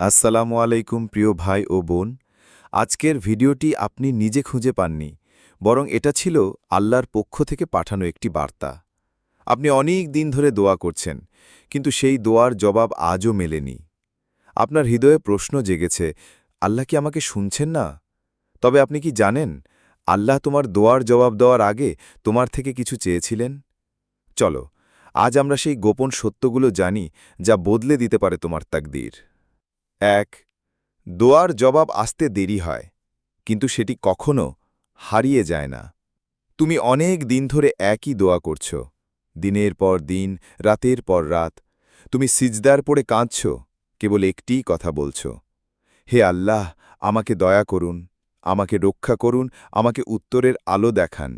আসসালামু আলাইকুম প্রিয় ভাই ও বোন। আজকের ভিডিওটি আপনি নিজে খুঁজে পাননি, বরং এটা ছিল আল্লাহর পক্ষ থেকে পাঠানো একটি বার্তা। আপনি অনেক দিন ধরে দোয়া করছেন, কিন্তু সেই দোয়ার জবাব আজও মেলেনি। আপনার হৃদয়ে প্রশ্ন জেগেছে, আল্লাহ কি আমাকে শুনছেন না? তবে আপনি কি জানেন, আল্লাহ তোমার দোয়ার জবাব দেওয়ার আগে তোমার থেকে কিছু চেয়েছিলেন? চলো, আজ আমরা সেই গোপন সত্যগুলো জানি, যা বদলে দিতে পারে তোমার তাকদীর। এক, দোয়ার জবাব আসতে দেরি হয়, কিন্তু সেটি কখনো হারিয়ে যায় না। তুমি অনেক দিন ধরে একই দোয়া করছ, দিনের পর দিন, রাতের পর রাত। তুমি সিজদার পড়ে কাঁদছ, কেবল একটিই কথা বলছ, হে আল্লাহ, আমাকে দয়া করুন, আমাকে রক্ষা করুন, আমাকে উত্তরের আলো দেখান।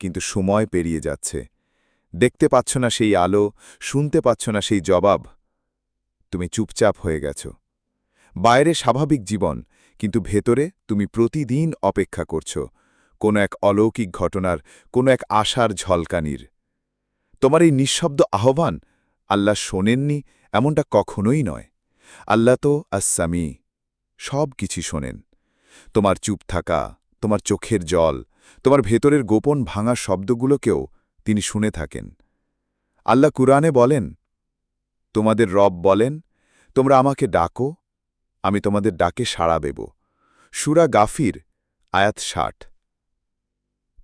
কিন্তু সময় পেরিয়ে যাচ্ছে, দেখতে পাচ্ছ না সেই আলো, শুনতে পাচ্ছ না সেই জবাব। তুমি চুপচাপ হয়ে গেছ। বাইরে স্বাভাবিক জীবন, কিন্তু ভেতরে তুমি প্রতিদিন অপেক্ষা করছ, কোনো এক অলৌকিক ঘটনার, কোনো এক আশার ঝলকানির। তোমার এই নিঃশব্দ আহ্বান আল্লাহ শোনেননি এমনটা কখনোই নয়। আল্লাহ তো আসামি সব কিছু শোনেন। তোমার চুপ থাকা, তোমার চোখের জল, তোমার ভেতরের গোপন ভাঙা শব্দগুলোকেও তিনি শুনে থাকেন। আল্লাহ কুরআনে বলেন, তোমাদের রব বলেন, তোমরা আমাকে ডাকো আমি তোমাদের ডাকে সাড়া দেব। সুরা গাফির, আয়াত ষাট।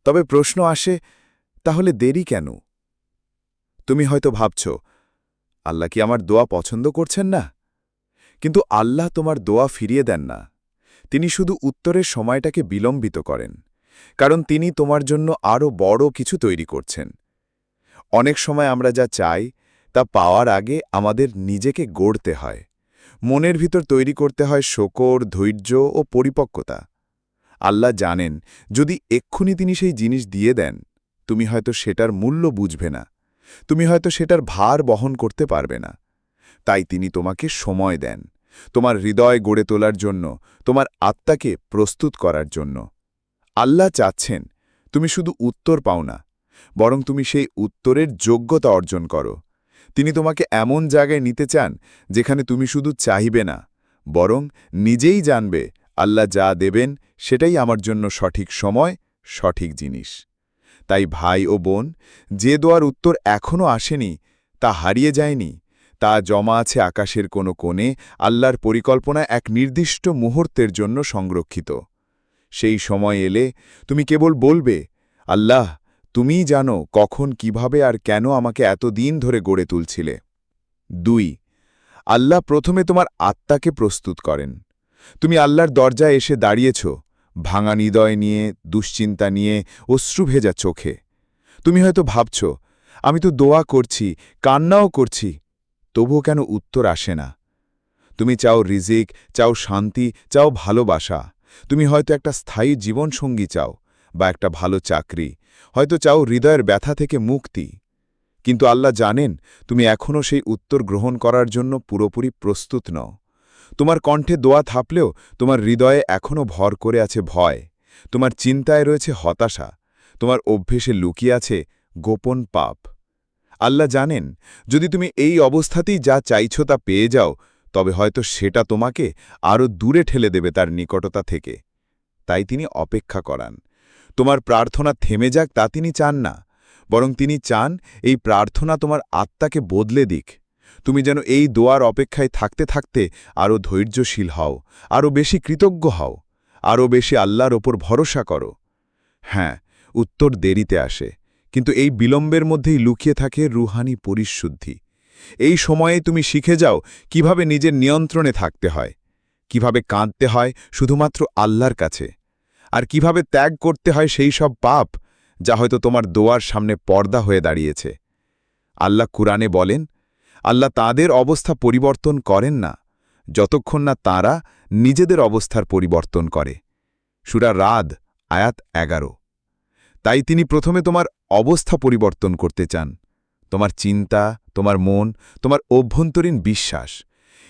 তবে প্রশ্ন আসে, তাহলে দেরি কেন? তুমি হয়তো ভাবছ, আল্লাহ কি আমার দোয়া পছন্দ করছেন না? কিন্তু আল্লাহ তোমার দোয়া ফিরিয়ে দেন না। তিনি শুধু উত্তরের সময়টাকে বিলম্বিত করেন, কারণ তিনি তোমার জন্য আরও বড় কিছু তৈরি করছেন। অনেক সময় আমরা যা চাই, তা পাওয়ার আগে আমাদের নিজেকে গড়তে হয়। মনের ভিতর তৈরি করতে হয় শকর, ধৈর্য ও পরিপক্কতা। আল্লাহ জানেন, যদি এক্ষুনি তিনি সেই জিনিস দিয়ে দেন, তুমি হয়তো সেটার মূল্য বুঝবে না। তুমি হয়তো সেটার ভার বহন করতে পারবে না। তাই তিনি তোমাকে সময় দেন, তোমার হৃদয় গড়ে তোলার জন্য, তোমার আত্মাকে প্রস্তুত করার জন্য। আল্লাহ চাচ্ছেন, তুমি শুধু উত্তর পাও না, বরং তুমি সেই উত্তরের যোগ্যতা অর্জন করো। তিনি তোমাকে এমন জায়গায় নিতে চান যেখানে তুমি শুধু চাহিবে না, বরং নিজেই জানবে আল্লাহ যা দেবেন সেটাই আমার জন্য সঠিক সময়, সঠিক জিনিস। তাই ভাই ও বোন, যে দোয়ার উত্তর এখনও আসেনি, তা হারিয়ে যায়নি, তা জমা আছে আকাশের কোনো কোণে, আল্লাহর পরিকল্পনা এক নির্দিষ্ট মুহূর্তের জন্য সংরক্ষিত। সেই সময় এলে তুমি কেবল বলবে, আল্লাহ তুমিই জানো কখন, কীভাবে আর কেন আমাকে এত দিন ধরে গড়ে তুলছিলে। দুই, আল্লাহ প্রথমে তোমার আত্মাকে প্রস্তুত করেন। তুমি আল্লাহর দরজায় এসে দাঁড়িয়েছ, ভাঙা হৃদয় নিয়ে, দুশ্চিন্তা নিয়ে, অশ্রু ভেজা চোখে। তুমি হয়তো ভাবছ, আমি তো দোয়া করছি, কান্নাও করছি, তবুও কেন উত্তর আসে না? তুমি চাও রিজিক, চাও শান্তি, চাও ভালোবাসা। তুমি হয়তো একটা স্থায়ী জীবনসঙ্গী চাও, বা একটা ভালো চাকরি হয়তো চাও হৃদয়ের ব্যথা থেকে মুক্তি। কিন্তু আল্লাহ জানেন, তুমি এখনও সেই উত্তর গ্রহণ করার জন্য পুরোপুরি প্রস্তুত নও। তোমার কণ্ঠে দোয়া থাপলেও তোমার হৃদয়ে এখনও ভর করে আছে ভয়। তোমার চিন্তায় রয়েছে হতাশা। তোমার অভ্যেসে লুকিয়ে আছে গোপন পাপ। আল্লাহ জানেন, যদি তুমি এই অবস্থাতেই যা চাইছ তা পেয়ে যাও, তবে হয়তো সেটা তোমাকে আরও দূরে ঠেলে দেবে তার নিকটতা থেকে। তাই তিনি অপেক্ষা করান। তোমার প্রার্থনা থেমে যাক তা তিনি চান না, বরং তিনি চান এই প্রার্থনা তোমার আত্মাকে বদলে দিক। তুমি যেন এই দোয়ার অপেক্ষায় থাকতে থাকতে আরও ধৈর্যশীল হও, আরও বেশি কৃতজ্ঞ হও, আরও বেশি আল্লাহর ওপর ভরসা করো। হ্যাঁ উত্তর দেরিতে আসে, কিন্তু এই বিলম্বের মধ্যেই লুকিয়ে থাকে রুহানি পরিশুদ্ধি। এই সময়ে তুমি শিখে যাও কীভাবে নিজের নিয়ন্ত্রণে থাকতে হয়, কীভাবে কাঁদতে হয় শুধুমাত্র আল্লাহর কাছে। আর কীভাবে ত্যাগ করতে হয় সেই সব পাপ যা হয়তো তোমার দোয়ার সামনে পর্দা হয়ে দাঁড়িয়েছে। আল্লাহ কুরআনে বলেন, আল্লাহ তাদের অবস্থা পরিবর্তন করেন না, যতক্ষণ না তারা নিজেদের অবস্থার পরিবর্তন করে। সুরা রাদ, আয়াত এগারো। তাই তিনি প্রথমে তোমার অবস্থা পরিবর্তন করতে চান। তোমার চিন্তা, তোমার মন, তোমার অভ্যন্তরীণ বিশ্বাস,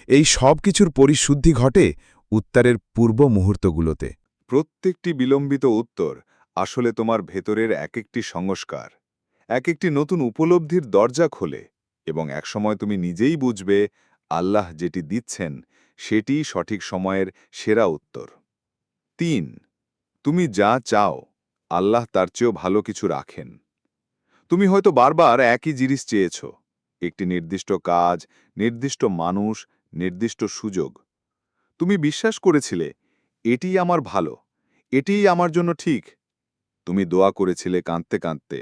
এই সব কিছুর পরিশুদ্ধি ঘটে উত্তরের পূর্ব মুহূর্তগুলোতে। প্রত্যেকটি বিলম্বিত উত্তর আসলে তোমার ভেতরের এক একটি সংস্কার এক একটি নতুন উপলব্ধির দরজা খোলে এবং একসময় তুমি নিজেই বুঝবে আল্লাহ যেটি দিচ্ছেন সেটিই সঠিক সময়ের সেরা উত্তর। তিন, তুমি যা চাও আল্লাহ তার চেয়েও ভালো কিছু রাখেন। তুমি হয়তো বারবার একই জিনিস চেয়েছ, একটি নির্দিষ্ট কাজ, নির্দিষ্ট মানুষ, নির্দিষ্ট সুযোগ। তুমি বিশ্বাস করেছিলে এটিই আমার ভালো, এটিই আমার জন্য ঠিক। তুমি দোয়া করেছিলে কাঁদতে কাঁদতে।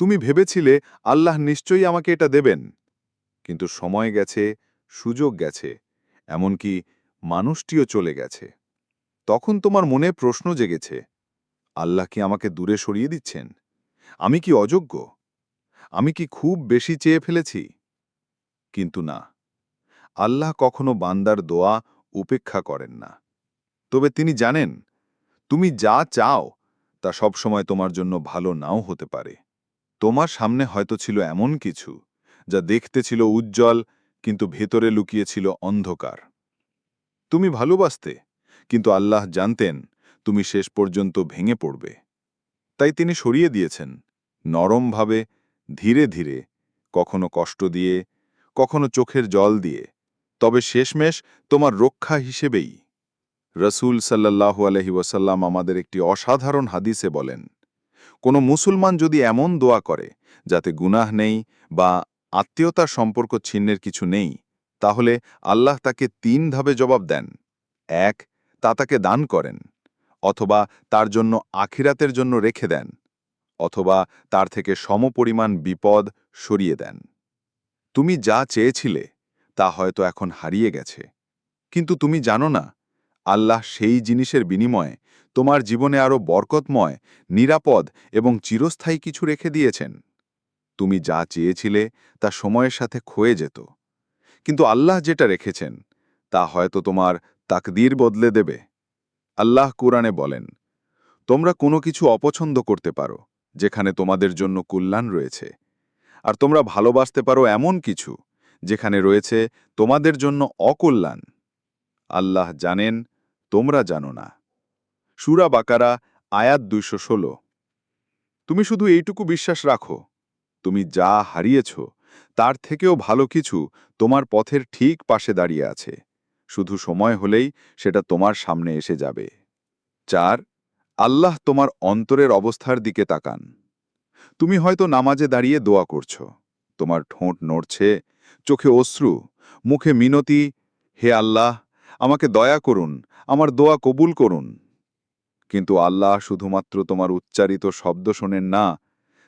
তুমি ভেবেছিলে আল্লাহ নিশ্চয়ই আমাকে এটা দেবেন। কিন্তু সময় গেছে, সুযোগ গেছে, এমনকি মানুষটিও চলে গেছে। তখন তোমার মনে প্রশ্ন জেগেছে, আল্লাহ কি আমাকে দূরে সরিয়ে দিচ্ছেন? আমি কি অযোগ্য? আমি কি খুব বেশি চেয়ে ফেলেছি? কিন্তু না, আল্লাহ কখনো বান্দার দোয়া উপেক্ষা করেন না। তবে তিনি জানেন, তুমি যা চাও তা সবসময় তোমার জন্য ভালো নাও হতে পারে। তোমার সামনে হয়তো ছিল এমন কিছু যা দেখতে ছিল উজ্জ্বল, কিন্তু ভেতরে লুকিয়েছিল অন্ধকার। তুমি ভালোবাসতে, কিন্তু আল্লাহ জানতেন তুমি শেষ পর্যন্ত ভেঙে পড়বে। তাই তিনি সরিয়ে দিয়েছেন, নরমভাবে, ধীরে ধীরে, কখনো কষ্ট দিয়ে, কখনো চোখের জল দিয়ে। তবে শেষমেশ তোমার রক্ষা হিসেবেই রসুল সাল্লাহু আলহি ওয়াসাল্লাম আমাদের একটি অসাধারণ হাদিসে বলেন, কোনো মুসলমান যদি এমন দোয়া করে যাতে গুনাহ নেই বা আত্মীয়তার সম্পর্ক ছিন্নের কিছু নেই, তাহলে আল্লাহ তাকে তিন ধাপে জবাব দেন। এক, তা তাকে দান করেন, অথবা তার জন্য আখিরাতের জন্য রেখে দেন, অথবা তার থেকে সমপরিমাণ বিপদ সরিয়ে দেন। তুমি যা চেয়েছিলে তা হয়তো এখন হারিয়ে গেছে, কিন্তু তুমি জানো না আল্লাহ সেই জিনিসের বিনিময়ে তোমার জীবনে আরও বরকতময়, নিরাপদ এবং চিরস্থায়ী কিছু রেখে দিয়েছেন। তুমি যা চেয়েছিলে তা সময়ের সাথে ক্ষয়ে যেত। কিন্তু আল্লাহ যেটা রেখেছেন, তা হয়তো তোমার তাকদির বদলে দেবে। আল্লাহ কোরআনে বলেন, তোমরা কোনো কিছু অপছন্দ করতে পারো, যেখানে তোমাদের জন্য কল্যাণ রয়েছে। আর তোমরা ভালোবাসতে পারো এমন কিছু, যেখানে রয়েছে তোমাদের জন্য অকল্যাণ। আল্লাহ জানেন তোমরা জানো না। সুরা বাকারা, আয়াত দুইশো ষোলো। তুমি শুধু এইটুকু বিশ্বাস রাখো, তুমি যা হারিয়েছ, তার থেকেও ভালো কিছু তোমার পথের ঠিক পাশে দাঁড়িয়ে আছে। শুধু সময় হলেই সেটা তোমার সামনে এসে যাবে। চার, আল্লাহ তোমার অন্তরের অবস্থার দিকে তাকান। তুমি হয়তো নামাজে দাঁড়িয়ে দোয়া করছ, তোমার ঠোঁট নড়ছে, চোখে অশ্রু, মুখে মিনতি, হে আল্লাহ, আমাকে দয়া করুন আমার দোয়া কবুল করুন। কিন্তু আল্লাহ শুধুমাত্র তোমার উচ্চারিত শব্দ শোনেন না,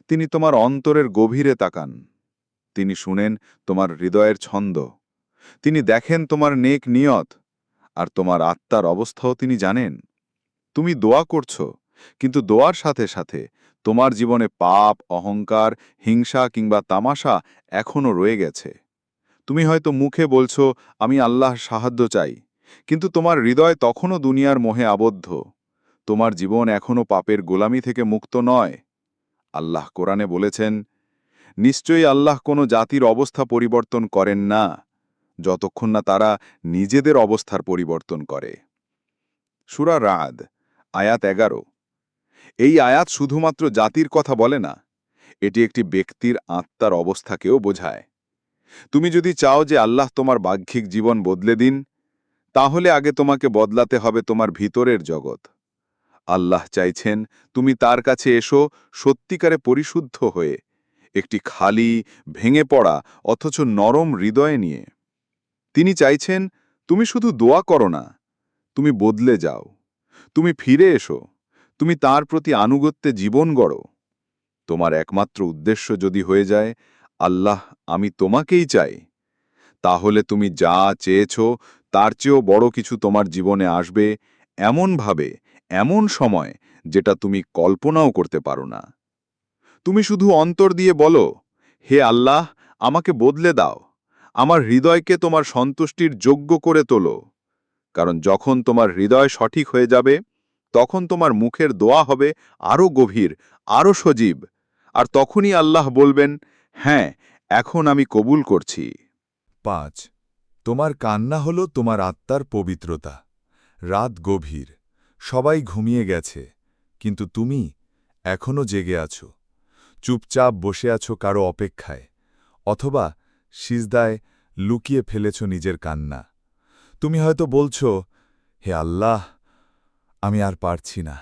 তিনি তোমার অন্তরের গভীরে তাকান। তিনি শুনেন তোমার হৃদয়ের ছন্দ। তিনি দেখেন তোমার নেক নিয়ত, আর তোমার আত্মার অবস্থাও তিনি জানেন। তুমি দোয়া করছ, কিন্তু দোয়ার সাথে সাথে তোমার জীবনে পাপ, অহংকার, হিংসা কিংবা তামাশা এখনও রয়ে গেছে। তুমি হয়তো মুখে বলছো, আমি আল্লাহর সাহায্য চাই। কিন্তু তোমার হৃদয় তখনও দুনিয়ার মোহে আবদ্ধ। তোমার জীবন এখনও পাপের গোলামি থেকে মুক্ত নয়। আল্লাহ কোরআনে বলেছেন, নিশ্চয়ই আল্লাহ কোনো জাতির অবস্থা পরিবর্তন করেন না, যতক্ষণ না তারা নিজেদের অবস্থার পরিবর্তন করে। সুরা রাদ আয়াত এগারো। এই আয়াত শুধুমাত্র জাতির কথা বলে না, এটি একটি ব্যক্তির আত্মার অবস্থাকেও বোঝায়। তুমি যদি চাও যে আল্লাহ তোমার বাহ্যিক জীবন বদলে দিন তাহলে আগে তোমাকে বদলাতে হবে তোমার ভিতরের জগৎ। আল্লাহ চাইছেন তুমি তার কাছে এসো সত্যিকারে পরিশুদ্ধ হয়ে, একটি খালি, ভেঙে পড়া, অথচ নরম হৃদয়ে নিয়ে। তিনি চাইছেন তুমি শুধু দোয়া করো না, তুমি বদলে যাও, তুমি ফিরে এসো, তুমি তার প্রতি আনুগত্যে জীবন গড়ো। তোমার একমাত্র উদ্দেশ্য যদি হয়ে যায়, আল্লাহ আমি তোমাকেই চাই, তাহলে তুমি যা চেয়েছ তার চেয়েও বড় কিছু তোমার জীবনে আসবে এমনভাবে, এমন সময়, যেটা তুমি কল্পনাও করতে পারো না। তুমি শুধু অন্তর দিয়ে বলো, হে আল্লাহ, আমাকে বদলে দাও। আমার হৃদয়কে তোমার সন্তুষ্টির যোগ্য করে তোলো। কারণ যখন তোমার হৃদয় সঠিক হয়ে যাবে, তখন তোমার মুখের দোয়া হবে আরও গভীর, আরও সজীব। আর তখনই আল্লাহ বলবেন হ্যাঁ এখন আমি কবুল করছি। পাঁচ তোমার কান্না হল তোমার আত্মার পবিত্রতা। রাত গভীর, সবাই ঘুমিয়ে গেছে, কিন্তু তুমি এখনও জেগে আছো। চুপচাপ বসে আছো কারও অপেক্ষায়, অথবা সিজদায় লুকিয়ে ফেলেছ নিজের কান্না। তুমি হয়তো বলছো, হে আল্লাহ, আমি আর পারছি না।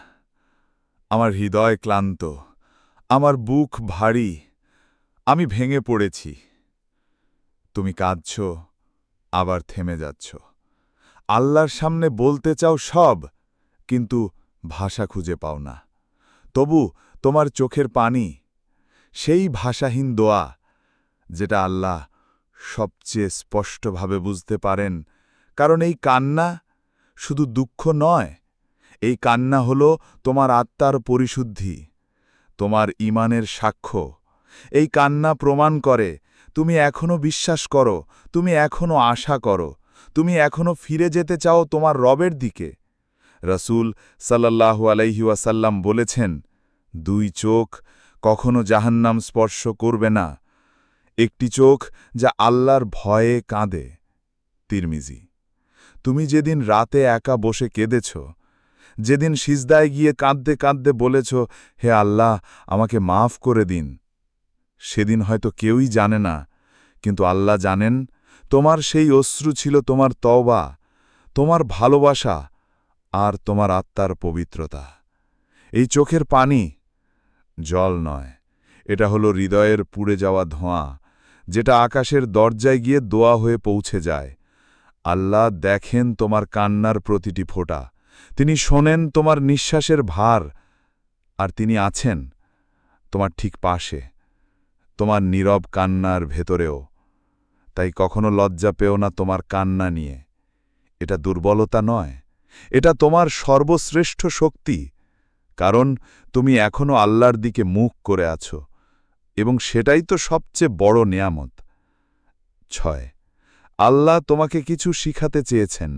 আমার হৃদয় ক্লান্ত, আমার বুক ভারী, আমি ভেঙে পড়েছি। তুমি কাঁদছ আবার থেমে যাচ্ছ। আল্লাহর সামনে বলতে চাও সব, কিন্তু ভাষা খুঁজে পাও না। তবু তোমার চোখের পানি, সেই ভাষাহীন দোয়া, যেটা আল্লাহ সবচেয়ে স্পষ্টভাবে বুঝতে পারেন। কারণ এই কান্না শুধু দুঃখ নয়, এই কান্না হল তোমার আত্মার পরিশুদ্ধি, তোমার ইমানের সাক্ষ্য। এই কান্না প্রমাণ করে তুমি এখনও বিশ্বাস করো, তুমি এখনও আশা করো, তুমি এখনও ফিরে যেতে চাও তোমার রবের দিকে। রসুল সাল্লাহু আলাইহিওয়াসাল্লাম বলেছেন, দুই চোখ কখনো জাহান্নাম স্পর্শ করবে না, একটি চোখ যা আল্লাহর ভয়ে কাঁদে। তিরমিজি, তুমি যেদিন রাতে একা বসে কেঁদেছ, যেদিন সিজদায় গিয়ে কাঁদতে কাঁদতে বলেছ, হে আল্লাহ, আমাকে মাফ করে দিন, সেদিন হয়তো কেউই জানে না কিন্তু আল্লাহ জানেন, তোমার সেই অশ্রু ছিল তোমার তওবা, তোমার ভালোবাসা আর তোমার আত্মার পবিত্রতা। এই চোখের পানি জল নয়, এটা হলো হৃদয়ের পুড়ে যাওয়া ধোঁয়া, যেটা আকাশের দরজায় গিয়ে দোয়া হয়ে পৌঁছে যায়। আল্লাহ দেখেন তোমার কান্নার প্রতিটি ফোঁটা, তিনি শোনেন তোমার নিঃশ্বাসের ভার, আর তিনি আছেন তোমার ঠিক পাশে, তোমার নীরব কান্নার ভেতরেও। তাই কখনো লজ্জা পেও না তোমার কান্না নিয়ে। এটা দুর্বলতা নয়, এটা তোমার সর্বশ্রেষ্ঠ শক্তি, কারণ তুমি এখনও আল্লাহর দিকে মুখ করে আছো, এবং সেটাই তো সবচেয়ে বড় নিয়ামত। ছয়, আল্লাহ তোমাকে কিছু শিখাতে চেয়েছেন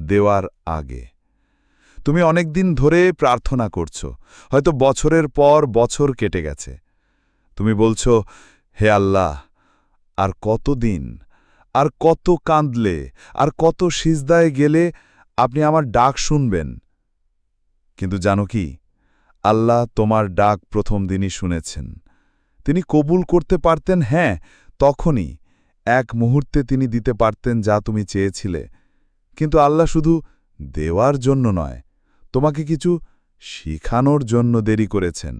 দেওয়ার আগে। তুমি অনেক দিন ধরে প্রার্থনা করছ, হয়তো বছরের পর বছর কেটে গেছে। তুমি বলছো, হে আল্লাহ আর কত দিন, আর কত কাঁদলে, আর কত সিজদায় গেলে আপনি আমার ডাক শুনবেন। কিন্তু জানো কি? আল্লাহ তোমার ডাক প্রথম দিনই শুনেছেন। তিনি কবুল করতে পারতেন হ্যাঁ তখনই। এক মুহূর্তে তিনি দিতে পারতেন যা তুমি চেয়েছিলে। কিন্তু আল্লাহ শুধু দেওয়ার জন্য নয়, তোমাকে কিছু শিখানোর জন্য দেরি করেছেন।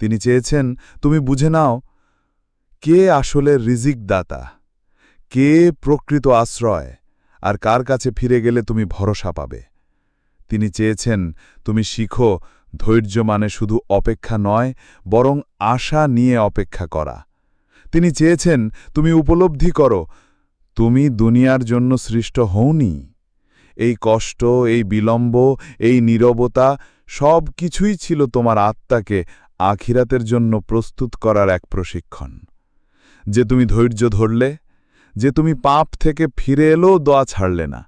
তিনি চেয়েছেন, তুমি বুঝে নাও কে আসলে রিজিক দাতা কে প্রকৃত আশ্রয়? আর কার কাছে ফিরে গেলে তুমি ভরসা পাবে? তিনি চেয়েছেন, তুমি শিখো, ধৈর্য মানে শুধু অপেক্ষা নয়, বরং আশা নিয়ে অপেক্ষা করা। তিনি চেয়েছেন, তুমি উপলব্ধি করো, তুমি দুনিয়ার জন্য সৃষ্ট হওনি। এই কষ্ট, এই বিলম্ব, এই নীরবতা সব কিছুই ছিল তোমার আত্মাকে আখিরাতের জন্য প্রস্তুত করার এক প্রশিক্ষণ। যে তুমি ধৈর্য ধরলে, যে তুমি পাপ থেকে ফিরে এলেও দোয়া ছাড়লে না।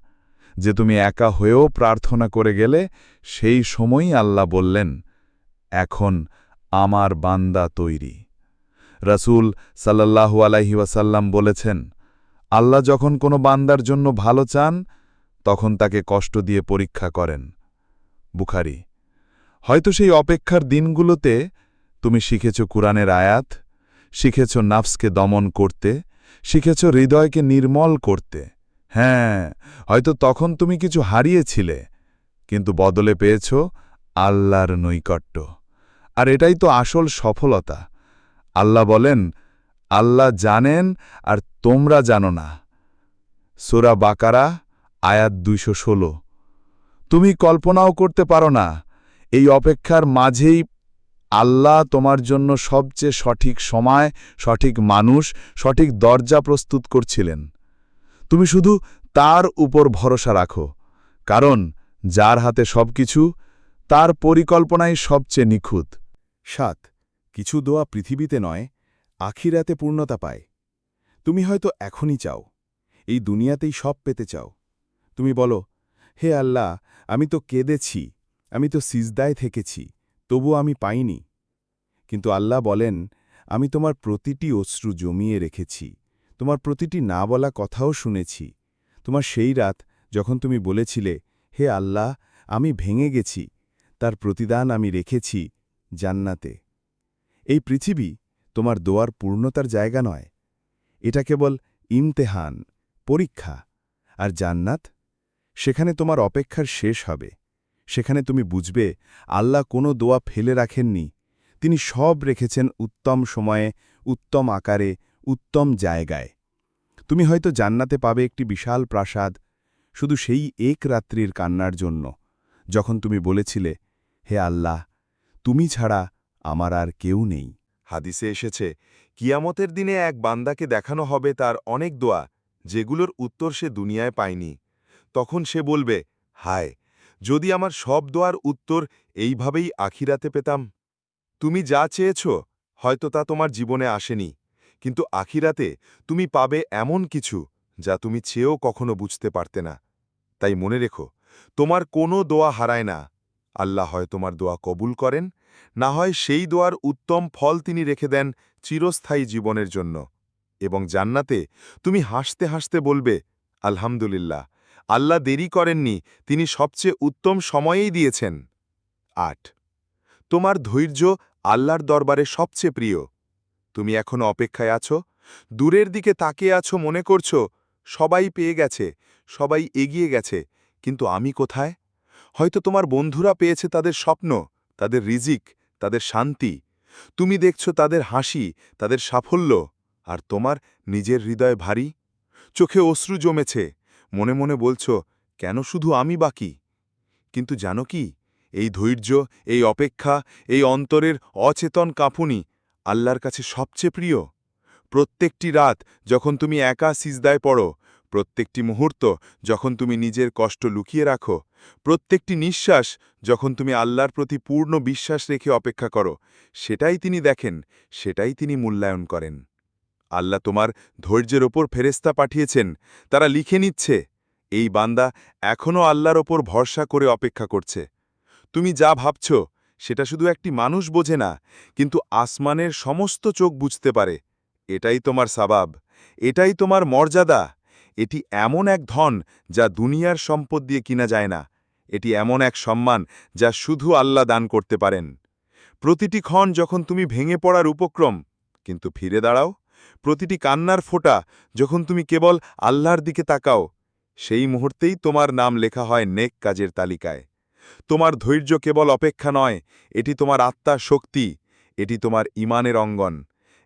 যে তুমি একা হয়েও প্রার্থনা করে গেলে, সেই সময়ই আল্লাহ বললেন, এখন আমার বান্দা তৈরি। রাসূল সাল্লাল্লাহু আলাইহি ওয়াসাল্লাম বলেছেন, আল্লাহ যখন কোনো বান্দার জন্য ভালো চান, তখন তাকে কষ্ট দিয়ে পরীক্ষা করেন। বুখারি, হয়তো সেই অপেক্ষার দিনগুলোতে তুমি শিখেছ কুরআনের আয়াত শিখেছ নাফসকে দমন করতে, শিখেছ হৃদয়কে নির্মল করতে। হ্যাঁ হয়তো তখন তুমি কিছু হারিয়েছিলে, কিন্তু বদলে পেয়েছ আল্লাহর নৈকট্য। আর এটাই তো আসল সফলতা। আল্লাহ বলেন, আল্লাহ জানেন আর তোমরা জানো না। সোরা বাকারা, আয়াত দুইশো ষোলো। তুমি কল্পনাও করতে পারো না, এই অপেক্ষার মাঝেই আল্লাহ তোমার জন্য সবচেয়ে সঠিক সময়, সঠিক মানুষ, সঠিক দরজা প্রস্তুত করছিলেন। তুমি শুধু তার উপর ভরসা রাখো, কারণ যার হাতে সবকিছু, তার পরিকল্পনাই সবচেয়ে নিখুঁত। সাত, কিছু দোয়া পৃথিবীতে নয়, আখিরাতে পূর্ণতা পায়। তুমি হয়তো এখনই চাও, এই দুনিয়াতেই সব পেতে চাও। তুমি বলো, হে আল্লাহ, আমি তো কেঁদেছি, আমি তো সিজদায় থেকেছি তবু আমি পাইনি। কিন্তু আল্লাহ বলেন, আমি তোমার প্রতিটি অশ্রু জমিয়ে রেখেছি, তোমার প্রতিটি না বলা কথাও শুনেছি। তোমার সেই রাত যখন তুমি বলেছিলে, হে আল্লাহ, আমি ভেঙে গেছি, তার প্রতিদান আমি রেখেছি জান্নাতে। এই পৃথিবী তোমার দোয়ার পূর্ণতার জায়গা নয়। এটা কেবল ইমতেহান, পরীক্ষা, আর জান্নাত? সেখানে তোমার অপেক্ষার শেষ হবে। সেখানে তুমি বুঝবে, আল্লাহ কোনো দোয়া ফেলে রাখেননি। তিনি সব রেখেছেন উত্তম সময়ে, উত্তম আকারে, উত্তম জায়গায়। তুমি হয়তো জান্নাতে পাবে একটি বিশাল প্রাসাদ, শুধু সেই এক রাত্রির কান্নার জন্য। যখন তুমি বলেছিলে, হে আল্লাহ, তুমি ছাড়া আমার আর কেউ নেই। হাদিসে এসেছে, কিয়ামতের দিনে এক বান্দাকে দেখানো হবে তার অনেক দোয়া, যেগুলোর উত্তর সে দুনিয়ায় পায়নি। তখন সে বলবে, হায় যদি আমার সব দোয়ার উত্তর এইভাবেই আখিরাতে পেতাম। তুমি যা চেয়েছ, হয়তো তা তোমার জীবনে আসেনি। কিন্তু আখিরাতে তুমি পাবে এমন কিছু যা তুমি চেয়েও কখনো বুঝতে পারতে না। তাই মনে রেখো, তোমার কোনো দোয়া হারায় না। আল্লাহ হয় তোমার দোয়া কবুল করেন, না হয় সেই দোয়ার উত্তম ফল তিনি রেখে দেন চিরস্থায়ী জীবনের জন্য। এবং জান্নাতে তুমি হাসতে হাসতে বলবে, আলহামদুলিল্লাহ। আল্লাহ দেরি করেননি, তিনি সবচেয়ে উত্তম সময়েই দিয়েছেন। আট। তোমার ধৈর্য আল্লাহর দরবারে সবচেয়ে প্রিয়। তুমি এখনও অপেক্ষায় আছো? দূরের দিকে তাকিয়ে আছো মনে করছ? সবাই পেয়ে গেছে, সবাই এগিয়ে গেছে, কিন্তু আমি কোথায়? হয়তো তোমার বন্ধুরা পেয়েছে তাদের স্বপ্ন, তাদের রিজিক, তাদের শান্তি। তুমি দেখছ তাদের হাসি, তাদের সাফল্য, আর তোমার নিজের হৃদয় ভারী। চোখে অশ্রু জমেছে মনে মনে বলছ, কেন শুধু আমি বাকি? কিন্তু জানো কি, এই ধৈর্য, এই অপেক্ষা, এই অন্তরের অচেতন কাঁপুনি আল্লাহর কাছে সবচেয়ে প্রিয়। প্রত্যেকটি রাত যখন তুমি একা সিজদায় পড়ো, প্রত্যেকটি মুহূর্ত যখন তুমি নিজের কষ্ট লুকিয়ে রাখো, প্রত্যেকটি নিঃশ্বাস যখন তুমি আল্লাহর প্রতি পূর্ণ বিশ্বাস রেখে অপেক্ষা করো, সেটাই তিনি দেখেন, সেটাই তিনি মূল্যায়ন করেন। আল্লাহ তোমার ধৈর্যের ওপর ফেরেস্তা পাঠিয়েছেন, তারা লিখে নিচ্ছে, এই বান্দা এখনও আল্লাহর ওপর ভরসা করে অপেক্ষা করছে। তুমি যা ভাবছ, সেটা শুধু একটি মানুষ বোঝে না, কিন্তু আসমানের সমস্ত চোখ বুঝতে পারে। এটাই তোমার সাবাব, এটাই তোমার মর্যাদা, এটি এমন এক ধন যা দুনিয়ার সম্পদ দিয়ে কিনা যায় না, এটি এমন এক সম্মান যা শুধু আল্লাহ দান করতে পারেন। প্রতিটি ক্ষণ যখন তুমি ভেঙে পড়ার উপক্রম, কিন্তু ফিরে দাঁড়াও প্রতিটি কান্নার ফোঁটা যখন তুমি কেবল আল্লাহর দিকে তাকাও, সেই মুহূর্তেই তোমার নাম লেখা হয় নেক কাজের তালিকায়। তোমার ধৈর্য কেবল অপেক্ষা নয়, এটি তোমার আত্মার শক্তি, এটি তোমার ইমানের অঙ্গন,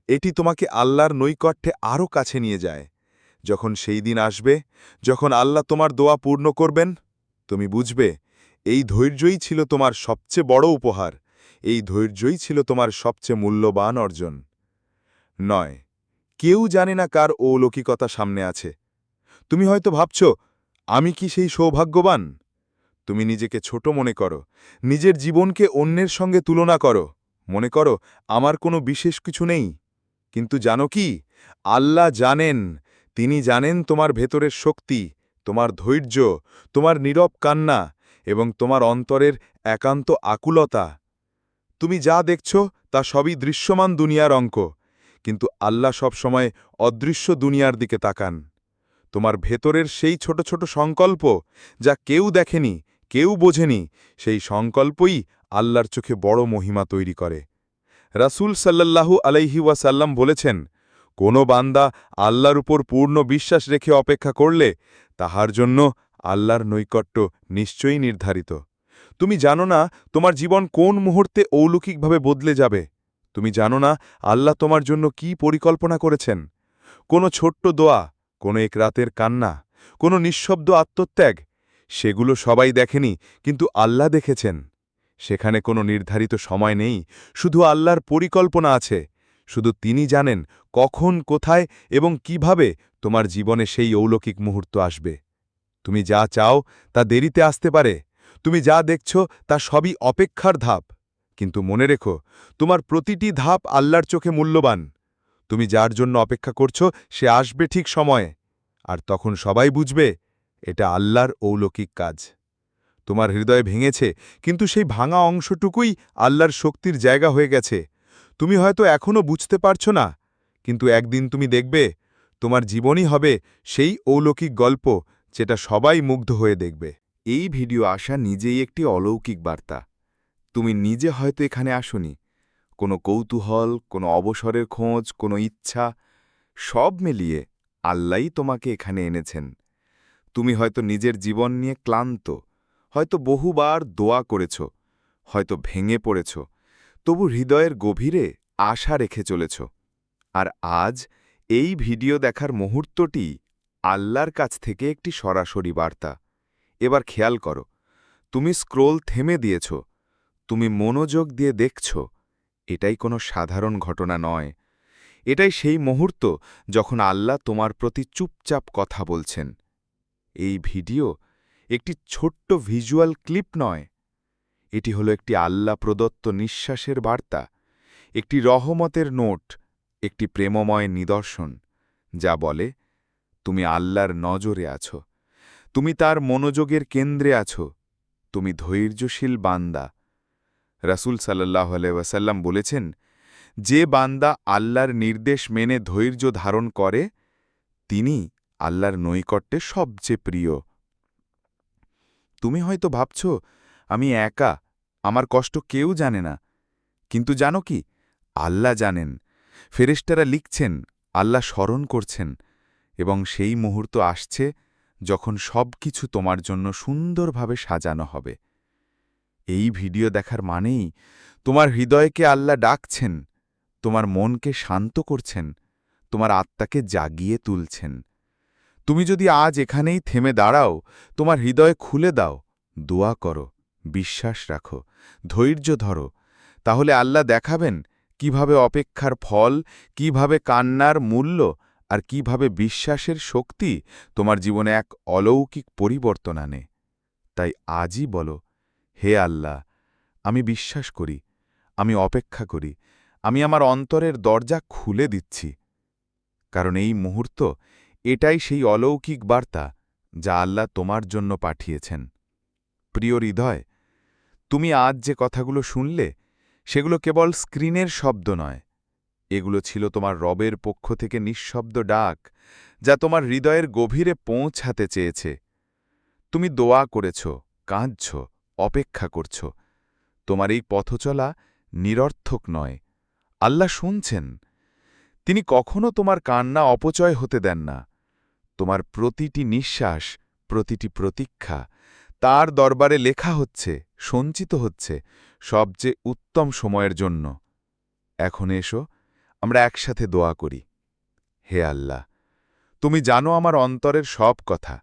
এটি তোমাকে আল্লাহর নৈকট্যে আরও কাছে নিয়ে যায়। যখন সেই দিন আসবে, যখন আল্লাহ তোমার দোয়া পূর্ণ করবেন, তুমি বুঝবে, এই ধৈর্যই ছিল তোমার সবচেয়ে বড় উপহার, এই ধৈর্যই ছিল তোমার সবচেয়ে মূল্যবান অর্জন। নয় কেউ জানে না কার অলৌকিকতা সামনে আছে। তুমি হয়তো ভাবছ, আমি কি সেই সৌভাগ্যবান? তুমি নিজেকে ছোট মনে করো, নিজের জীবনকে অন্যের সঙ্গে তুলনা করো, মনে করো, আমার কোনো বিশেষ কিছু নেই। কিন্তু জানো কি, আল্লাহ জানেন, তিনি জানেন তোমার ভেতরের শক্তি, তোমার ধৈর্য, তোমার নীরব কান্না এবং তোমার অন্তরের একান্ত আকুলতা। তুমি যা দেখছ তা সবই দৃশ্যমান দুনিয়ার অঙ্ক। কিন্তু আল্লাহ সব সময় অদৃশ্য দুনিয়ার দিকে তাকান। তোমার ভেতরের সেই ছোট ছোট সংকল্প যা কেউ দেখেনি, কেউ বোঝেনি, সেই সংকল্পই আল্লাহর চোখে বড় মহিমা তৈরি করে। রাসূল সাল্লাল্লাহু আলাইহি ওয়াসাল্লাম বলেছেন, কোনো বান্দা আল্লাহর উপর পূর্ণ বিশ্বাস রেখে অপেক্ষা করলে তাহার জন্য আল্লাহর নৈকট্য নিশ্চয়ই নির্ধারিত। তুমি জানো না তোমার জীবন কোন মুহূর্তে অলৌকিকভাবে বদলে যাবে। তুমি জানো না আল্লাহ তোমার জন্য কি পরিকল্পনা করেছেন? কোনো ছোট্ট দোয়া, কোনো এক রাতের কান্না, কোনো নিঃশব্দ আত্মত্যাগ, সেগুলো সবাই দেখেনি, কিন্তু আল্লাহ দেখেছেন। সেখানে কোনো নির্ধারিত সময় নেই, শুধু আল্লাহর পরিকল্পনা আছে। শুধু তিনি জানেন কখন, কোথায় এবং কীভাবে তোমার জীবনে সেই অলৌকিক মুহূর্ত আসবে। তুমি যা চাও তা দেরিতে আসতে পারে। তুমি যা দেখছ তা সবই অপেক্ষার ধাপ। কিন্তু মনে রেখো, তোমার প্রতিটি ধাপ আল্লাহর চোখে মূল্যবান। তুমি যার জন্য অপেক্ষা করছ, সে আসবে ঠিক সময়ে। আর তখন সবাই বুঝবে, এটা আল্লাহর অলৌকিক কাজ। তোমার হৃদয় ভেঙেছে, কিন্তু সেই ভাঙা অংশটুকুই আল্লাহর শক্তির জায়গা হয়ে গেছে। তুমি হয়তো এখনও বুঝতে পারছ না, কিন্তু একদিন তুমি দেখবে, তোমার জীবনই হবে সেই অলৌকিক গল্প যেটা সবাই মুগ্ধ হয়ে দেখবে। এই ভিডিও আসা নিজেই একটি অলৌকিক বার্তা। তুমি নিজে হয়তো এখানে আসনি। কোনো কৌতূহল, কোনো অবসরের খোঁজ, কোনো ইচ্ছা, সব মিলিয়ে আল্লাই তোমাকে এখানে এনেছেন। তুমি হয়তো নিজের জীবন নিয়ে ক্লান্ত, হয়তো বহুবার দোয়া করেছ, হয়তো ভেঙে পড়েছ, তবু হৃদয়ের গভীরে আশা রেখে চলেছ। আর আজ এই ভিডিও দেখার মুহূর্তটি আল্লাহর কাছ থেকে একটি সরাসরি বার্তা। এবার খেয়াল করো, তুমি স্ক্রোল থেমে দিয়েছ তুমি মনোযোগ দিয়ে দেখছ, এটাই কোনো সাধারণ ঘটনা নয়। এটাই সেই মুহূর্ত যখন আল্লাহ তোমার প্রতি চুপচাপ কথা বলছেন। এই ভিডিও একটি ছোট্ট ভিজুয়াল ক্লিপ নয়, এটি হলো একটি আল্লাহ প্রদত্ত নিঃশ্বাসের বার্তা, একটি রহমতের নোট, একটি প্রেমময় নিদর্শন, যা বলে, তুমি আল্লাহর নজরে আছো, তুমি তার মনোযোগের কেন্দ্রে আছো, তুমি ধৈর্যশীল বান্দা রাসূল সাল্লাহ ওয়াসাল্লাম বলেছেন, যে বান্দা আল্লাহর নির্দেশ মেনে ধৈর্য ধারণ করে, তিনি আল্লাহর নৈকট্যে সবচেয়ে প্রিয়। তুমি হয়তো ভাবছ, আমি একা, আমার কষ্ট কেউ জানে না। কিন্তু জানো কি, আল্লাহ জানেন, ফেরেশতারা লিখছেন, আল্লাহ স্মরণ করছেন, এবং সেই মুহূর্ত আসছে যখন সব কিছু তোমার জন্য সুন্দরভাবে সাজানো হবে। এই ভিডিও দেখার মানেই তোমার হৃদয়কে আল্লাহ ডাকছেন, তোমার মনকে শান্ত করছেন, তোমার আত্মাকে জাগিয়ে তুলছেন। তুমি যদি আজ এখানেই থেমে দাঁড়াও, তোমার হৃদয় খুলে দাও, দোয়া করো, বিশ্বাস রাখো, ধৈর্য ধরো, তাহলে আল্লাহ দেখাবেন কীভাবে অপেক্ষার ফল, কীভাবে কান্নার মূল্য আর কীভাবে বিশ্বাসের শক্তি তোমার জীবনে এক অলৌকিক পরিবর্তন আনে। তাই আজই বলো হে আল্লাহ, আমি বিশ্বাস করি, আমি অপেক্ষা করি, আমি আমার অন্তরের দরজা খুলে দিচ্ছি। কারণ এই মুহূর্ত, এটাই সেই অলৌকিক বার্তা যা আল্লাহ তোমার জন্য পাঠিয়েছেন। প্রিয় হৃদয়, তুমি আজ যে কথাগুলো শুনলে, সেগুলো কেবল স্ক্রিনের শব্দ নয়। এগুলো ছিল তোমার রবের পক্ষ থেকে নিঃশব্দ ডাক, যা তোমার হৃদয়ের গভীরে পৌঁছাতে চেয়েছে। তুমি দোয়া করেছ, কাঁদছ অপেক্ষা করছ। তোমার এই পথচলা নিরর্থক নয়। আল্লাহ শুনছেন। তিনি কখনো তোমার কান্না অপচয় হতে দেন না। তোমার প্রতিটি নিঃশ্বাস, প্রতিটি প্রতীক্ষা তার দরবারে লেখা হচ্ছে, সঞ্চিত হচ্ছে সবচেয়ে উত্তম সময়ের জন্য। এখন এসো, আমরা একসাথে দোয়া করি। হে আল্লাহ, তুমি জানো আমার অন্তরের সব কথা।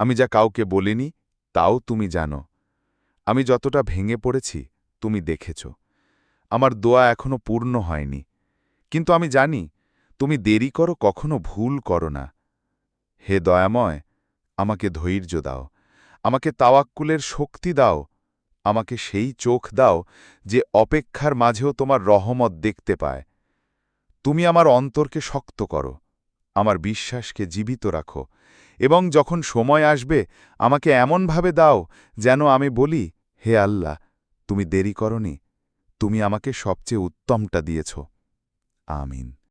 আমি যা কাউকে বলিনি, তাও তুমি জানো। আমি যতটা ভেঙে পড়েছি, তুমি দেখেছ। আমার দোয়া এখনও পূর্ণ হয়নি। কিন্তু আমি জানি, তুমি দেরি করো, কখনো ভুল করো না। হে দয়াময়, আমাকে ধৈর্য দাও। আমাকে তাওয়াক্কুলের শক্তি দাও। আমাকে সেই চোখ দাও, যে অপেক্ষার মাঝেও তোমার রহমত দেখতে পায়। তুমি আমার অন্তরকে শক্ত করো। আমার বিশ্বাসকে জীবিত রাখো। এবং যখন সময় আসবে, আমাকে এমনভাবে দাও যেন আমি বলি, হে আল্লাহ, তুমি দেরি করনি, তুমি আমাকে সবচেয়ে উত্তমটা দিয়েছ। আমিন।